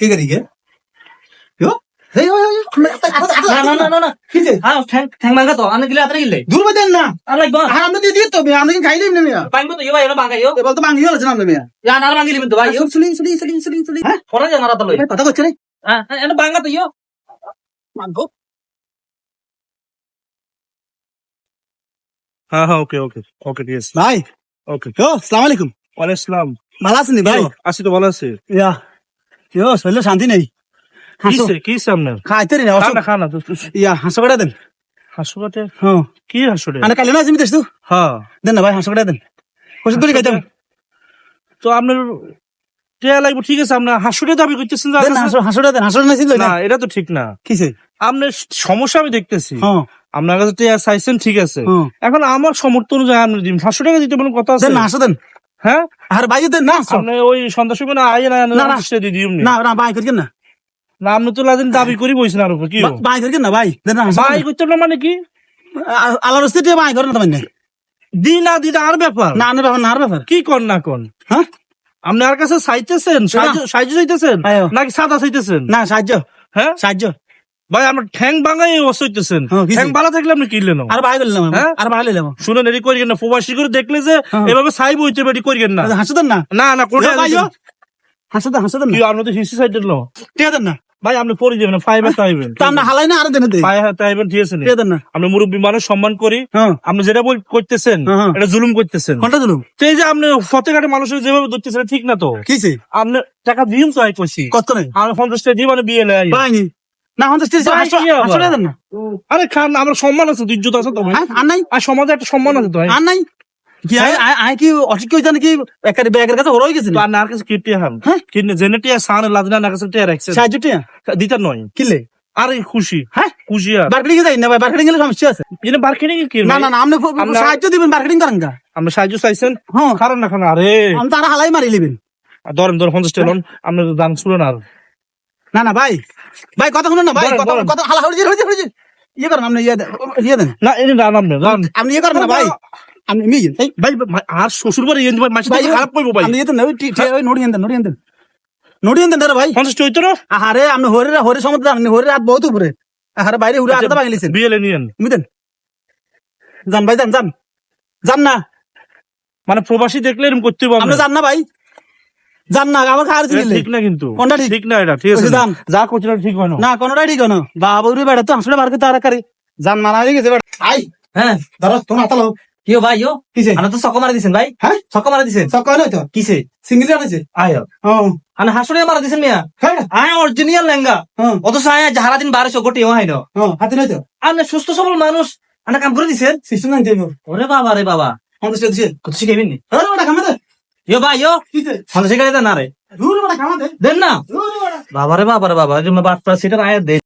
কি করি গে এই ওই ওই না না না না না কিছে হ্যাঁ হ্যাঁ পরে যা মারা তো লই কথা কইছ রে এনো ভাঙা তো মাগো ওকে ওকে ওকে ঠিক আছে ভাই ওকে ও আলাইকুম ওয়ালাইকুম ভালো আছেন ভাই আছি তো ভালো আছে ইয়া ইয়ো শান্তি নেই। কি আপনার? খাইতে রে খানা খানা ইয়া হাসো কটা দেন। হ্যাঁ। কি হাসুরে আনে কালে না জিমি হ্যাঁ। দেন না ভাই হাসো কটা দেন। ওষুধ করে খাইতাম। তো আপনার টিয়া লাগবে ঠিক আছে আপনার হাসুরে দাবি করতেছেন হাসো হাসোটা দেন হাসোটা নাছিল না এটা তো ঠিক না। কিছে আপনার সমস্যা আমি দেখতেছি। হ্যাঁ। আপনার কাছে টিয়া চাইছেন ঠিক আছে। হ্যাঁ। এখন আমার সমর্থন অনুযায়ী আপনি দিন। টাকা দিতে বলেন কথা আছে? না হাসো দেন। হ্যাঁ? আর ভাই না। ওই সন্ধ্যা সময় না আইয়ে না না, না। না। দিয়ে না না ভাই না। না আপনি তো লাদিন দাবি করি বইছেন আর উপর কি বা- ভাই না ভাই। না ভাই করতে না মানে কি? আল্লাহর রস্তে ভাই করেন না দি না আর ব্যাপার? না না ব্যাপার না আর ব্যাপার। কি কর না কোন? হ্যাঁ? আপনি আর কাছে চাইতেছেন? সাহায্য সাহায্য চাইতেছেন? আয়ো। নাকি সাদা চাইতেছেন? না সাহায্য। হ্যাঁ? সাহায্য। ভাই আমরা ঠ্যাং ভাঙাই অবস্থা হইতেছেন। হ্যাঁ, ঠ্যাং? ভালো থাকলে আপনি কিনলেন আর ভাই করলাম হ্যাঁ? আর ভাই লইলাম শুনেন এটি করিয়েন না প্রবাসী করে দেখলে যে হ্যাঁ। এভাবে সাইব হইতে বেটি করিয়েন না। হাসো দেন না। না না কোনটা ইয়ো, ভাই ইয়ো। হাসো দেন হাসো দেন কি আপনি তো হিসি সাইডের লো টিয়া দেন না। ভাই আপনি পড়ে যাবেন ফাইভ হাতে আইবেন তা আমরা হালাই না আর দেন দে ফাইভ হাতে আইবেন ঠিক আছে নি? দেন আপনি মুরব্বী মানুষ সম্মান করি। হ্যাঁ। আপনি যেটা বল করতেছেন হ্যাঁ, হ্যাঁ। এটা জুলুম করতেছেন। কোনটা দিলুম তো এই যে আপনি ফতেঘাটে মানুষের যেভাবে ধরতেছেন ঠিক না তো? কিছে আপনি টাকা দিন তো আই কইছি কত নেই? আমি পঞ্চাশ টাকা দিয়ে মানে বিয়ে ভাই নি না দেন না আরে খান আমার সম্মান আছে তো ইজ্জত আছে তো ভাই। হ্যাঁ আর নাই। আর সমাজে একটা সম্মান আছে তো ভাই। আর নাই। কি আই আই- কি নাকি? একারে ব্যাগের কাছে হরই গেছে তো আর নার কাছে হাম হ্যাঁ? কিনে জেনে টিয়া সান লাদনা না কাছে টিয়া রাখছে। সাহায্য টিয়া? দিতা নয়। কিলে আরে খুশি। হ্যাঁ? খুশি আর। মার্কেটিং যাই না ভাই মার্কেটিং সমস্যা আছে। মার্কেটিং কি না না না আপনি সাহায্য দিবেন মার্কেটিং করেন আমরা সাহায্য চাইছেন? হ্যাঁ। কারণ না আরে। আমি তারা হালাই মারি লিবেন ধরেন ধরেন পঞ্চাশ টাকা লোন আপনি দান শুনেন আর। না না ভাই। ভাই কথা শুনুন না ভাই কথা। কথা হালা হয়ে হয়েছে হয়েছে ইয়ে করেন আপনি ইয়ে ইয়ে দেন। না এনে দান আপনি আপনি ইয়ে করেন না ভাই। আপনি মি ভাই আর শ্বশুর বাড়ি এনে ভাই মাসে খারাপ করব ভাই। আপনি ইয়ে ওই টি- টি- ওই নোড়ি দেন নোড়ি দেন নোড়ি দাদা ভাই। পঞ্চাশ টাকা হইতো না? আরে আপনি হরে হরে সমুদ্র আপনি হরে রাত বহুত উপরে। আরে বাইরে উড়ে আগে ভাঙি লিছেন বিয়ে নিয়েন বুঝলেন যান। ভাই যান যান। যান না। মানে প্রবাসী দেখলে এরকম করতে আপনি পারবেন যান না ভাই। যান না আমার খাওয়ার ছিল ঠিক না কিন্তু। কোনটা ঠিক? ঠিক না এটা ঠিক আছে ওই যে দান। যা করছিল ঠিক হয় না। না কোনটাই ঠিক না। বাবা উড়ে বেড়া তো আসলে মার্কে তারা কারি। যান মারা হয়ে গেছে বেড়া আই হ্যাঁ ধরো তোমার হাতালো কিও ভাই ইয়ো কিসে? আনে তো চক মারা দিছেন ভাই। হ্যাঁ? চক মারা দিছেন? সব কয় তো। কিসে? সিঙ্গেল আনেছে। আয় ও। আনে হাসুরে মারা দিছেন মিয়া? হ্যাঁ। আয় অরিজিনাল লেঙ্গা। হ্যাঁ অথচ আয় দিন বারোশো কোটি হয় না। হ্যাঁ হাতে নয় তো। আপনি সুস্থ সবল মানুষ আনে কাম করে দিছেন। সিস্টেম নাই দেবো ওরে বাবা রে বাবা। দিছে। কত শিখাইবেন নি? আরে ইয়ো ভাই ইয়ো। ফোন শিখাই দেন না রে। দেন না। দূর বেটা বাবা বাট সেটা আয় দে।